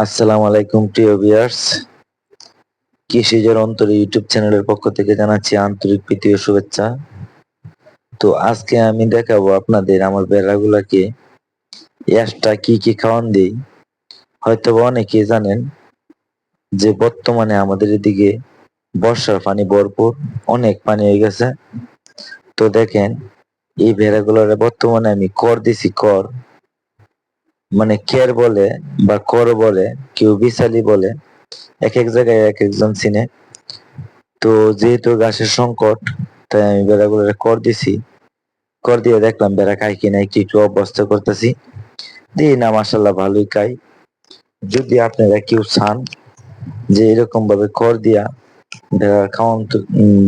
আসসালামু আলাইকুম, প্রিয় ভিউয়ার্স। কৃষিজের অন্তরে ইউটিউব চ্যানেলের পক্ষ থেকে জানাচ্ছি আন্তরিক প্রীতি ও শুভেচ্ছা। তো আজকে আমি দেখাবো আপনাদের আমার বেড়াগুলাকে। এক্সট্রা কি কি খাওয়ান দিই? হয়তো বা অনেকেই জানেন যে বর্তমানে আমাদের এদিকে বর্ষার পানি ভরপুর, অনেক পানি হয়ে গেছে। তো দেখেন, এই ভেড়াগুলোর বর্তমানে আমি কর দিছি, কর। মানে কেয়ার বলে বা কর বলে, কেউ বিশালি বলে এক এক জায়গায় এক একজন চিনে। তো যেহেতু গাছের সংকট, তাই আমি বেড়াগুলো কর দিছি। কর দিয়ে দেখলাম বেড়া খাই কিনা একটু একটু অবস্থা করতেছি। দিই না মাসাল্লাহ ভালোই খাই যদি আপনারা কেউ চান যে এরকম ভাবে কর দিয়া ভেড়ার খাওয়ান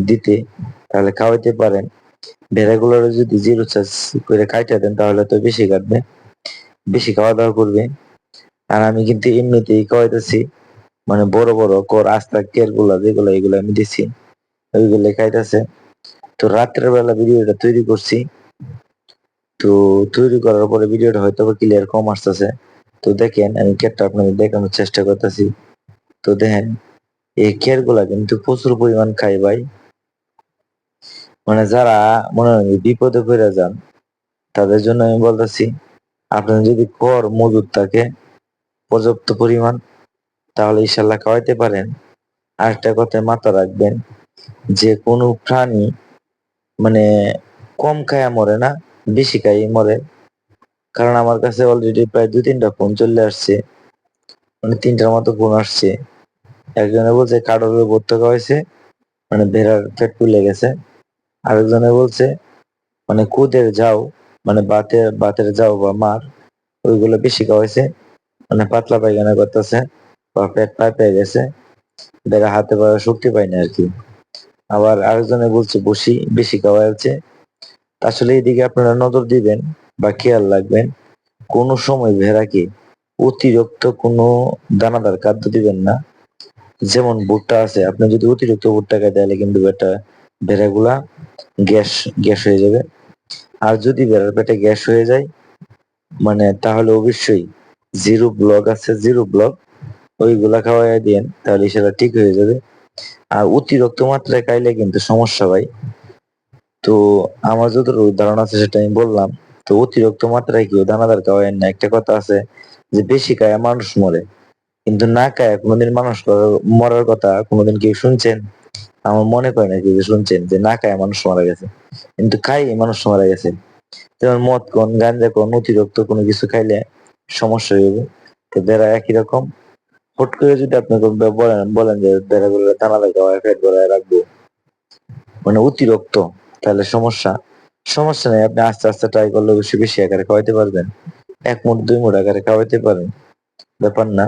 দিতে, তাহলে খাওয়াইতে পারেন। ভেড়াগুলোর যদি জিরো চার্জ করে খাইতে দেন, তাহলে তো বেশি কাটবে। বেশি খাওয়া দাওয়া করবে। আর আমি কিন্তু এমনিতেই খাওয়াইতেছি মানে বড় বড় কর, আস্তা গুলা যেগুলো, এগুলো আমি দিছি ওইগুলো খাইতেছে। তো রাত্রের বেলা ভিডিওটা তৈরি করছি। তো তৈরি করার পরে ভিডিওটা হয়তো ক্লিয়ার কম আসতেছে। তো দেখেন, আমি কেটটা আপনাদের দেখানোর চেষ্টা করতেছি। তো দেখেন, এই কেরগুলা কিন্তু প্রচুর পরিমাণ খাই ভাই। মানে যারা মনে হয় বিপদে পড়ে যান, তাদের জন্য আমি বলতেছি আপনার যদি কর মজুদ থাকে, পর্যাপ্ত পরিমাণ, তাহলে ইনশাল্লাহ খাওয়াইতে পারেন। আরেকটা কথায় মাথা রাখবেন, যে কোনো প্রাণী মানে কম খায়া মরে না, বেশি খাই মরে। কারণ আমার কাছে অলরেডি প্রায় দু তিনটা ফোন চলে আসছে মানে তিনটার মতো ফোন আসছে। একজনে বলছে কাডলের ভর্তা হয়েছে মানে ভেড়ার পেট ফুলে গেছে। আরেকজনে বলছে মানে কুদের যাও মানে বাতের বাতের যাও বা মার, ওইগুলো বেশি খাওয়াইছে। মানে পাতলা পায়খানা করতেছে, বা পেট পাইপে গেছে। বেড়া হাতে পায়ে শক্তি পায় না আর কি আবার আরেকজনে বলছে, বসি, বেশি খাওয়াইছে। আসলে এদিকে আপনারা নজর দিবেন বা খেয়াল রাখবেন, কোন সময় ভেড়াকে অতিরিক্ত কোনো দানাদার খাদ্য দিবেন না। যেমন ভুট্টা আছে, আপনি যদি অতিরিক্ত ভুট্টা খাই, তাহলে কিন্তু এটা ভেড়াগুলা গ্যাস গ্যাস হয়ে যাবে। আর যদি ভেড়ার পেটে গ্যাস হয়ে যায় মানে তাহলে অবশ্যই জিরো ব্লক আছে, জিরো ব্লক ওইগুলা খাওয়াই দিন তাহলে সেটা ঠিক হয়ে যাবে। আর অতিরিক্ত মাত্রায় খাইলে কিন্তু সমস্যা ভাই। তো আমার যতটুকু ধারণা আছে সেটা আমি বললাম, তো অতিরিক্ত মাত্রায় কেউ দানাদার খাওয়ায় না। একটা কথা আছে যে বেশি খায় মানুষ মরে, কিন্তু না খায় কোনোদিন মানুষ মরার কথা কোনোদিন কেউ শুনছেন? আমার মনে করে না কেউ শুনছেন যে না খায় মানুষ মারা গেছে। কিন্তু খাই মানুষ মারা গেছে। যেমন মদ কোন, গাঞ্জা কোন, অতিরিক্ত কোনো কিছু খাইলে সমস্যা হয়ে যাবে তো বেড়া একই রকম। হুট করে যদি আপনি বলেন বলেন যে বেড়াগুলো দানা লাগায় ফেট গড়ায় রাখব। মানে অতিরিক্ত, তাহলে সমস্যা। সমস্যা নেই, আপনি আস্তে আস্তে ট্রাই করলে বেশি বেশি আকারে খাওয়াইতে পারবেন। এক মুঠ, দুই মুঠ আকারে খাওয়াইতে পারেন। ব্যাপার না।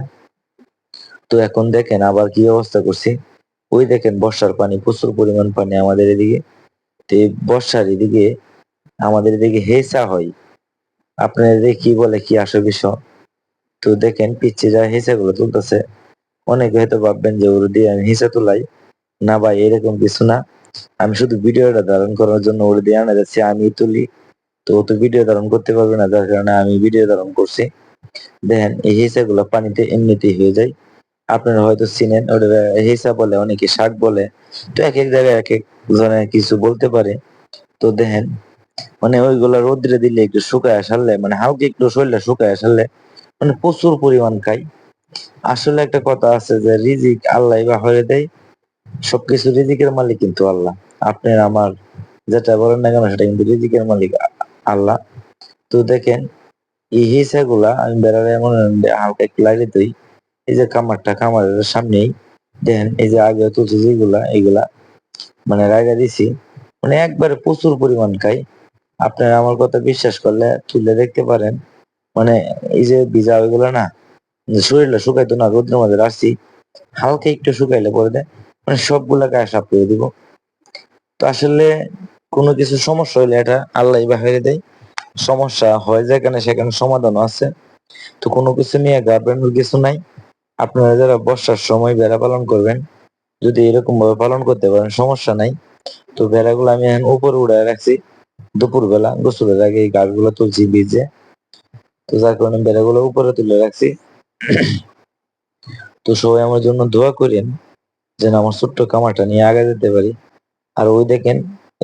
তো এখন দেখেন আবার কি অবস্থা করছি। ওই দেখেন বর্ষার পানি, প্রচুর পরিমাণ পানি আমাদের এদিকে। তো বর্ষার এদিকে আমাদের এদিকে হেসা হয়। আপনার এদিকে কি বলে, কি আসে বিষয়? তো দেখেন পিচ্ছে যা হেসা গুলো তুলতেছে, অনেকে হয়তো ভাববেন যে, ওর দিয়ে আমি হিসা তুলাই? না ভাই, এরকম কিছু না। আমি শুধু ভিডিওটা ধারণ করার জন্য ওর দিয়ে আনা যাচ্ছি, আমি তুলি। তো ও তো ভিডিও ধারণ করতে পারবে না, যার কারণে আমি ভিডিও ধারণ করছি। দেখেন, এই হিসা গুলো পানিতে এমনিতেই হয়ে যায়। আপনারা হয়তো চিনেন ওটা হিসা বলে, অনেকে শাক বলে। তো এক এক জায়গায় এক এক জনে কিছু বলতে পারে। তো দেখেন মানে ওইগুলা রোদ্রে দিলে একটু শুকায় আসালে মানে হালকা একটু শরীরটা শুকায় আসালে মানে প্রচুর পরিমাণ খাই আসলে একটা কথা আছে যে, রিজিক আল্লাহ বা হয়ে দেয়। সবকিছু রিজিকের মালিক কিন্তু আল্লাহ। আপনার আমার যেটা বলেন না কেন, সেটা কিন্তু রিজিকের মালিক আল্লাহ। তো দেখেন, এই হিসা গুলা আমি বেড়ালে এমন হালকা একটু লাইলে দিই। এই যে কামারটা কামারের সামনেই। দেন এই যে আগে তুলছি যেগুলা, এগুলা মানে রায়গা দিছি। মানে একবারে প্রচুর পরিমাণ খাই। আপনারা আমার কথা বিশ্বাস করলে তুলে দেখতে পারেন। মানে এই যে ভিজা ওইগুলো না, শরীরটা শুকাইতো না, রোদ্রের মধ্যে রাখছি। হালকা একটু শুকাইলে পরে দেয় মানে সবগুলা গায়ে সাফ করে দিব। তো আসলে কোনো কিছু সমস্যা হইলে এটা আল্লাহ বাহিরে দেয়। সমস্যা হয় যেখানে সেখানে সমাধানও আছে। তো কোনো কিছু নিয়ে ঘাবড়ানোর কিছু নাই। আপনারা যারা বর্ষার সময় বেড়া পালন করবেন, যদি এরকম ভাবে পালন করতে পারেন, সমস্যা নাই। তো বেড়াগুলো আমি এখন উপরে উড়ায় রাখছি। দুপুরবেলা, গোসলের আগে এই গাছগুলো তুলছি বীজে তো যার কারণে বেড়াগুলো উপরে তুলে রাখছি। তো সবাই আমার জন্য দোয়া করেন, যেন আমার ছোট্ট কামারটা নিয়ে আগে যেতে পারি। আর ওই দেখেন,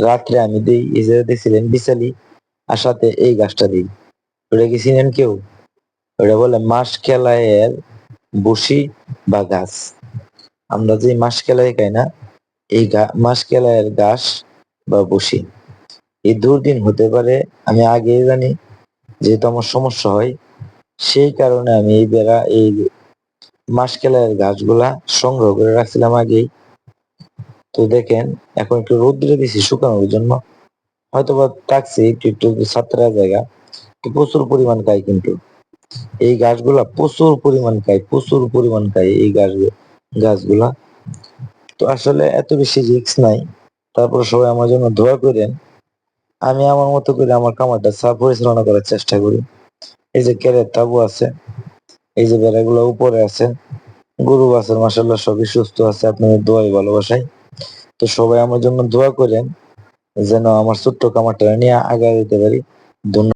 রাত্রে আমি দিই, এই যে দেখছিলেন বিশালি, আর সাথে এই গাছটা দিই। ওটা কি চিনেন কেউ? ওটা বলে মাস খেলায়ের বসি বা গাছ। আমরা যে মাস খেলায় খাই না, এই গা- মাস খেলায়ের গাছ বা বসি। এই দুর্দিন হতে পারে, আমি আগে জানি যেহেতু আমার সমস্যা হয়, সেই কারণে আমি এই বেড়া, এই মাসকেলের গাছগুলা সংগ্রহ করে রাখছিলাম আগেই। তো দেখেন, এখন একটু রোদ্রে দিছি শুকানোর জন্য। হয়তো বা থাকছে একটু একটু সাতটা জায়গা প্রচুর পরিমাণ খায় কিন্তু। এই গাছগুলা প্রচুর পরিমাণ খায়, প্রচুর পরিমাণ খায় এই গাছ, গাছগুলা। তো আসলে এত বেশি রিস্ক নাই। তারপর সবাই আমার জন্য দোয়া করেন। আমি আমার মতো করে আমার কামারটা সাফ পরিচালনা করার চেষ্টা করি। এই যে কেরের তাবু আছে, এই যে বেড়াগুলো উপরে আছে, গরু আছে মাসাল্লাহ সবই সুস্থ আছে, আপনাদের দোয়াই ভালোবাসাই। তো সবাই আমার জন্য দোয়া করেন, যেন আমার ছোট্ট কামারটা নিয়ে আগায় দিতে পারি। ধন্যবাদ।